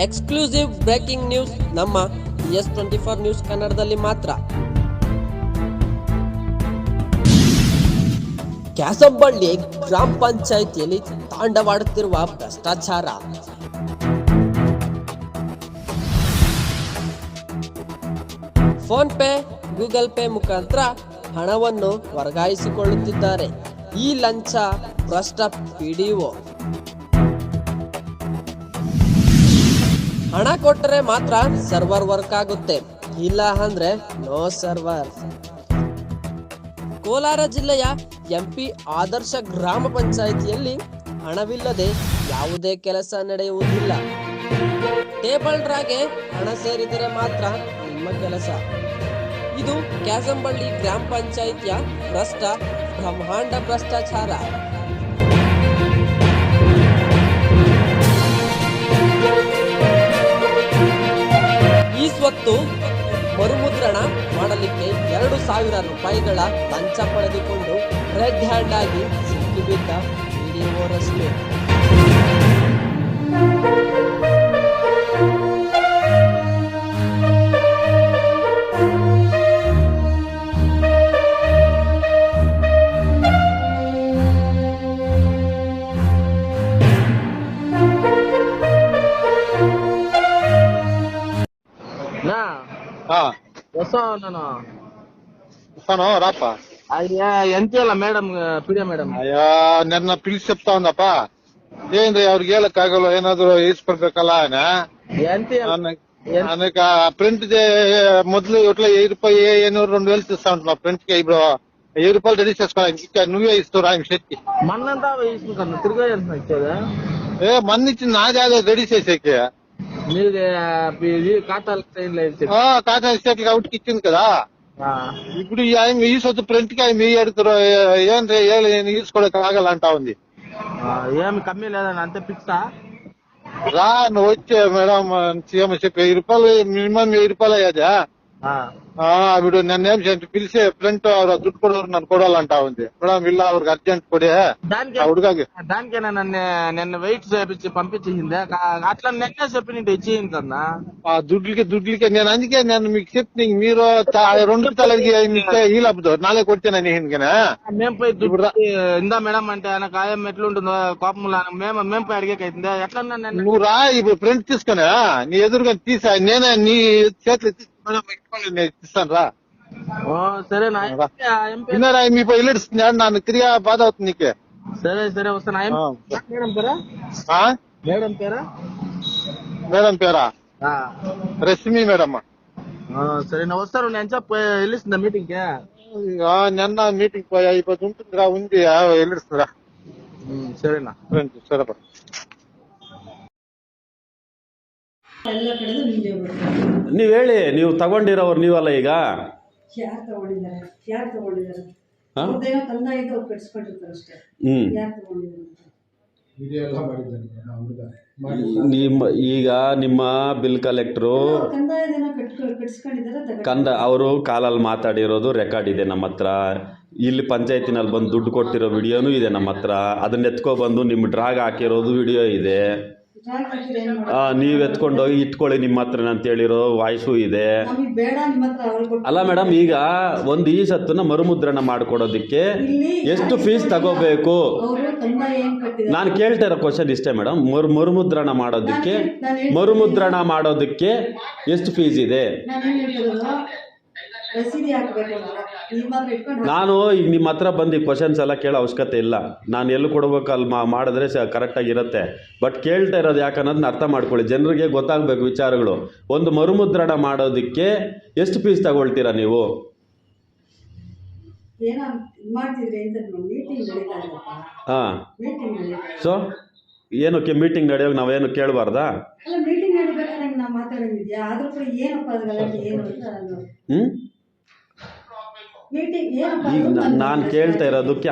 Exclusive breaking news ನಮ್ಮ S twenty four news ಕನ್ನಡದಲ್ಲಿ ಮಾತ್ರ. ಕ್ಯಾಸಂಬಳ್ಳಿ ಗ್ರಾಮ ಪಂಚಾಯಿತಿಯಲ್ಲಿ ತಾಂಡವಾಡುತ್ತಿರುವ ಭ್ರಷ್ಟಾಚಾರ. ಫೋನ್ ಪೇ ಗೂಗಲ್ ಪೇ ಮುಖಾಂತರ ಹಣವನ್ನು ವರ್ಗಾಯಿಸಿಕೊಳ್ಳುತ್ತಿದ್ದಾರೆ. ಈ ಲಂಚ ಭ್ರಷ್ಟ ಪಿಡಿಒ. ಹಣ ಕೊಟ್ಟರೆ ಮಾತ್ರ ಸರ್ವರ್ ವರ್ಕ್ ಆಗುತ್ತೆ. ಇಲ್ಲ ಅಂದ್ರೆ ನೋ ಸರ್ವರ್. ಕೋಲಾರ ಜಿಲ್ಲೆಯ ಎಂಪಿ ಆದರ್ಶ ಗ್ರಾಮ ಪಂಚಾಯಿತಿಯಲ್ಲಿ ಹಣವಿಲ್ಲದೆ ಯಾವುದೇ ಕೆಲಸ ನಡೆಯುವುದಿಲ್ಲ. ಟೇಬಲ್ ಡ್ರಾಗೆ ಹಣ ಸೇರಿದರೆ ಮಾತ್ರ ನಿಮ್ಮ ಕೆಲಸ. ಇದು ಕ್ಯಾಸಂಬಳ್ಳಿ ಗ್ರಾಮ ಪಂಚಾಯಿತಿಯ ಭ್ರಷ್ಟ ಬ್ರಹ್ಮಾಂಡ ಭ್ರಷ್ಟಾಚಾರ. ಎರಡು ಸಾವಿರ ರೂಪಾಯಿಗಳ ಲಂಚ ಪಡೆದುಕೊಂಡು ರೆಡ್ ಹ್ಯಾಂಡ್ ಆಗಿ ಸಿಕ್ಕಿಬಿದ್ದ ವಿಡಿಯೋ ರಸ್ತೆ ಹೊಸ ನಾನು వస్తాను రాపా అయ్యా ఎంత ಇಲ್ಲ మేడం పిడియా మేడం అయ్యా నిన్న పిలిచి చెప్తా ఉందప్ప ఏంది ಅವ್ರಿಗೆ ಹೇಳಕ್ಕಾಗಲ್ಲ ಏನಾದ್ರು ಇಸ್ಕೊಡ್ಬೇಕಲ್ಲ ఆయన ఎంత ನನಗೆ ప్రింట్ మొదలు ఇట్లా వెయ్యి రూపాయి ఎన్నో రెండు వేలు తీస్తా ఉంటున్నా ప్రింట్ కి ఇప్పుడు వెయ్యి రూపాయలు రెడీ చేసుకోవాలి ఇంకా నువ్వే ఇస్తావు ఆయన చేతికి మన్నంతా వేసుకుంటాను తిరిగా ఇచ్చేదా ఏ మంది ఇచ్చింది నాదే అదే రెడీ చేసేకి మీది ఇది ఖాతాలు ట్రైన్లో ఇచ్చేది ఆ, కాటా ఇచ్చేకి కాబట్టి ఇచ్చింది కదా ఇప్పుడు ఈ ఆయన ఈ సొత్తు ప్రింట్కి ఆయన మీ అడుగుతారు నేను తీసుకోవడానికి అంటా ఉంది. ఏమి కమ్మీ లేదని అంతే ఫిక్సా రా నువ్వు వచ్చే మేడం సీఎం చెప్పి వెయ్యి రూపాయలు మినిమం వెయ్యి రూపాయలు అయ్యాదా ఆ, ఇప్పుడు నన్నేం చేయండి పిలిచి ఫ్రంట్ ದುಡ್ಡು ಕೊಡೋರು ನಾನು ಕೊಡೋಲ್ಲ ఉంది మేడం ಇಲ್ಲ ಅವ್ರಿಗೆ అర్జెంట్ ಕೊಡಿ దానికి ఆ ಹುಡುಗಾಗೆ దానికైనా నన్ను నిన్న వెయిట్ చేపించి పంపించేసిందే కా- అట్లా నిన్నే చెప్పి నేను ఇచ్చేయండి కన్నా ఆ దుడ్లకి దుడ్లకి నేను అందుకే నేను మీకు చెప్తే మీరు తా- రెండు తలకి ఈలబ్బదు నాలే కొడితేనని ಹಿಂದ್ಗೆನೆ మేము పోయి దుడ్డు ఇప్పుడు రా- ఇందా మేడం అంటే ఆయన కాయం ఎట్లుంటుందో కోపం మేము మేము పోయి అడిగేకైతుందే ఎట్లా నిన్న నువ్వు రా ఇప్పుడు ప్రింట్ తీసుకుని నీ ఎదురుగా తీసా నేనే నీ చేతులు తీసి మేడం ఇట్టుకొని నేను ఇస్తాను రా ఓ సరే నా రా. ఎంపీ విన్నారా మీ పోయి ఇల్లుడుస్తుంది నన్ను తిరిగా బాధ అవుతుంది నీకే సరే సరే వస్తాను ఆ ఆ. ఎంపీ మేడం పేరా ఆ? మేడం పేరా మేడం పేరా ఆ. రశ్మి మేడం ఆ, సరే నేను వస్తాను నేను చెప్ప వెళ్ళిస్తుందా మీటింగ్ కి ఆ, నిన్న మీటింగ్ పోయా ఇప్పుడు ఉంటుందిరా ఉంది ఆ, వెళ్ళిస్తుందిరా ఉమ్, సరేనా ಫ್ರೆಂಡ್ಸ್ ನೀವು ಹೇಳಿ ನೀವು ತಗೊಂಡಿರೋರು ನೀವಲ್ಲ ಈಗ? ನಿಮ್ಮ ಈಗ ನಿಮ್ಮ ಬಿಲ್ ಕಲೆಕ್ಟ್ರು ಕಂದ ಅವರು ಕಾಲಲ್ಲಿ ಮಾತಾಡಿರೋದು ರೆಕಾರ್ಡ್ ಇದೆ ನಮ್ಮ ಹತ್ರ. ಇಲ್ಲಿ ಪಂಚಾಯತಿನಲ್ಲಿ ಬಂದು ದುಡ್ಡು ಕೊಡ್ತಿರೋ ವಿಡಿಯೋನೂ ಇದೆ ನಮ್ಮ ಹತ್ರ. ಅದನ್ನ ಎತ್ಕೊಬಂದು ನಿಮ್ಮ ಡ್ರಾಗ್ ಹಾಕಿರೋದು ವಿಡಿಯೋ ಇದೆ. ಡ್ರಾಗ್ ಎತ್ಕೊಂಡು ಹೋಗಿ ನೀವು ಇಟ್ಕೊಳ್ಳಿ ನಿಮ್ಮ ಹತ್ರ ಅಂತ ಹೇಳಿರೋ ವಾಯ್ಸು ಇದೆ. ಅಲ್ಲ ಮೇಡಮ್ ಈಗ ಒಂದು ಈ ಸತ್ತನ್ನ ಮರುಮುದ್ರಣ ಮಾಡಿಕೊಡೋದಕ್ಕೆ ಎಷ್ಟು ಫೀಸ್ ತಗೋಬೇಕು? ನಾನು ಕೇಳ್ತಾ ಇರೋ ಕ್ವಶನ್ ಇಷ್ಟೇ ಮೇಡಮ್ ಮರು, ಮರುಮುದ್ರಣ ಮಾಡೋದಕ್ಕೆ. ಮರುಮುದ್ರಣ ಮಾಡೋದಕ್ಕೆ ಎಷ್ಟು ಫೀಸ್ ಇದೆ? ರಸೀದಿ ಹಾಕ್ಬೇಕು ಇಟ್ಕೊಂಡು ನಾನು ಈಗ ನಿಮ್ಮ ಹತ್ರ ಬಂದು ಕ್ವಶನ್ಸ್ ಎಲ್ಲ ಕೇಳೋ ಅವಶ್ಯಕತೆ ಇಲ್ಲ. ನಾನು ಎಲ್ಲಿ ಕೊಡ್ಬೇಕು ಅಲ್ಲಿ ಮಾ ಮಾಡಿದ್ರೆ ಸ ಕರೆಕ್ಟಾಗಿ ಇರುತ್ತೆ. ಬಟ್ ಕೇಳ್ತಾ ಇರೋದು ಯಾಕನ್ನೋದನ್ನ ಅರ್ಥ ಮಾಡ್ಕೊಳ್ಳಿ. ಜನರಿಗೆ ಗೊತ್ತಾಗಬೇಕು ವಿಚಾರಗಳು. ಒಂದು ಮರುಮುದ್ರಣ ಮಾಡೋದಕ್ಕೆ ಎಷ್ಟು ಫೀಸ್ ತಗೊಳ್ತೀರಾ ನೀವು? ಏನೋ ಮಾಡ್ತಿದ್ರೆ ಅಂತ ಮೀಟಿಂಗ್ ನಡೀತಾ ಹಾಂ. ಮೀಟಿಂಗ್ ನಡೀತಾ. ಸೊ ಏನಕ್ಕೆ ಮೀಟಿಂಗ್ ನಡೆಯೋಕೆ ನಾವೇನು ಕೇಳಬಾರ್ದಾ? ಅಲ್ಲ ಮೀಟಿಂಗ್ ನಡಿಬೇಕಾದ್ರೆ ನಾವು ಮಾತಾಡೋದಿದ್ಯಾ? ಆದ್ರೂ ಕೂಡ ಏನಪ್ಪ ಅದು ಗಲಾಟೆ ಏನು ಅಂತ ನಾನು ಹ್ಞೂ ಮೀಟಿಂಗ್ ಏನಪ್ಪ ಈಗ ಅದು ಅಂತ ನಾನು ಕೇಳ್ತಾ ಇರೋದಕ್ಕೆ